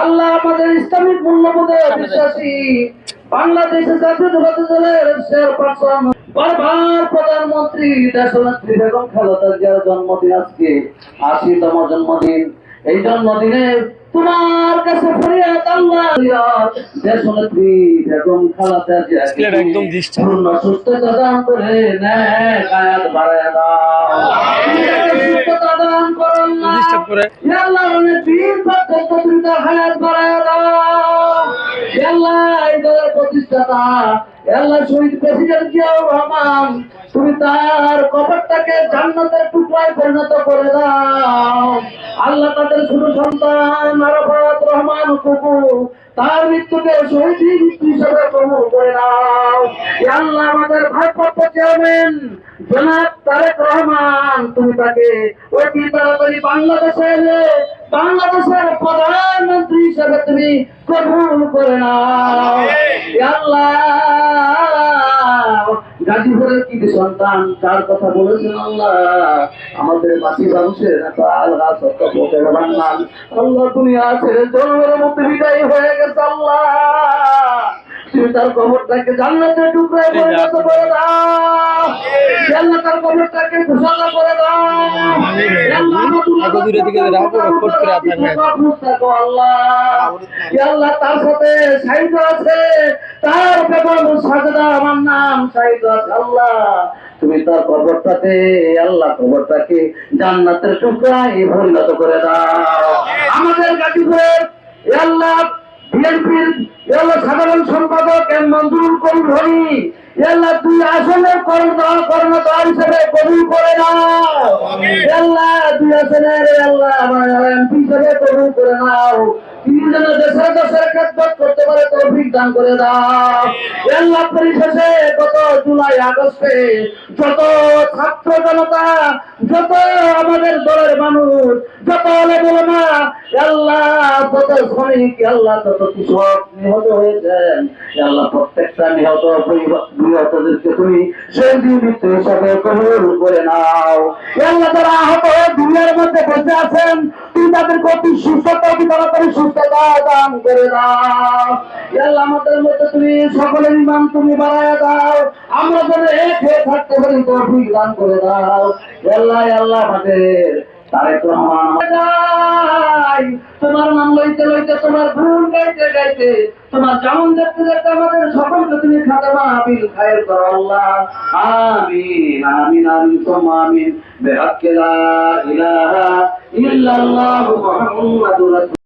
আল্লাহ আমাদের ইসলামিক মূল্যবোধে বিশ্বাসী। বাংলাদেশের জাতীয়তাবাদী দলের চেয়ারপারসন বারবার প্রধানমন্ত্রী দেশনেত্রী বেগম খালেদা জিয়ার জন্মদিন আজকে। আশিতম জন্মদিন। এই জন্মদিনে তোমার কাছে ফরিয়াদ আল্লাহ। দেশনেত্রী বেগম খালেদা জিয়াকে একদম। পূর্ণ সুস্থতা দান করে নেয় কায়াত বাড়ায় দাও। সুস্থতা। দাও রহমান, তুমি তার কবরটাকে জান্নাতের টুকরায় পরিণত করে দাও আল্লাহ তাদের ছোট সন্তান আরাফাত রহমান কুকু তার মৃত্যুকে শহীদ মৃত্যু হিসেবে করে ইয়া আল্লাহ, আমাদের ভারপ্রাপ্ত চেয়ারম্যান জনাব তারেক রহমান, তুমি তাকে অতি তাড়াতাড়ি বাংলাদেশে এলে বাংলাদেশের প্রধানমন্ত্রী হিসেবে তুমি কবুল করে নাও। আল্লাহ, গাজীপুরের কি সন্তান তার কথা বলেছেন আল্লাহ? আমাদের মাসি মানুষের আল্লাহ সত্য বলতে বাংলান আল্লাহ তুমি আছে জন্মের মধ্যে বিদায় হয়ে গেছে আল্লাহ। তার কবরটাকে জান্নাতের টুকরায় পরিণত করে দাও। আল্লাহ তার কবরটাকে ঘোষণা করে দাও। আল্লাহ তার সাথে সাহিত্য আছে। তার বেগম সাজদা আমার নাম সাহিত্য আছে আল্লাহ। তুমি তার কবরটাতে আল্লাহ কবরটাকে জান্নাতের টুকরায় পরিণত করে দাও। আমাদের গাজীপুরের আল্লাহ বিএনপির আল্লাহ সাধারণ সম্পাদক এম মঞ্জুর তুই কর্মদল কর্মদল হিসেবে কবুল করে নাও আল্লাহ দুই আসনের আল্লাহ আমার এমপি হিসেবে কবুল করে নাও করতে পারে করে যত ছাত্র জনতা, যত আমাদের দলের মানুষ, যত আলেমা আল্লাহ তত শ্রমিক আল্লাহ তত কৃষক নিহত হয়েছেন আল্লাহ, প্রত্যেকটা নিহত নিহতদেরকে তুমি সেই জীবিত হিসাবে নাও। আল্লাহ, যারা আহত দুনিয়ার মধ্যে বসে আছেন, তুমি তাদেরকে অতি সুস্থতা, অতি তাড়াতাড়ি সুস্থতা দান করে দাও। আল্লাহ, আমাদের মধ্যে তুমি সকলের ইমান তুমি বাড়ায় দাও। আমরা যেন হয়ে থাকতে পারি, তৌফিক দান করে দাও। আল্লাহ আল্লাহ, আমাদের তারেক রহমান যাই তোমার নাম লইতে লইতে তোমার গুণ গাইতে গাইতে, তোমার যেমন দেখতে দেখতে আমাদের সকলকে তুমি খাতামা আবিল খায়ের করো আল্লাহ। আমিন আমিন আমিন সোমা আমিন। বেহাক্কে লা ইলাহা ইল্লাল্লাহু মুহাম্মাদুর রাসূল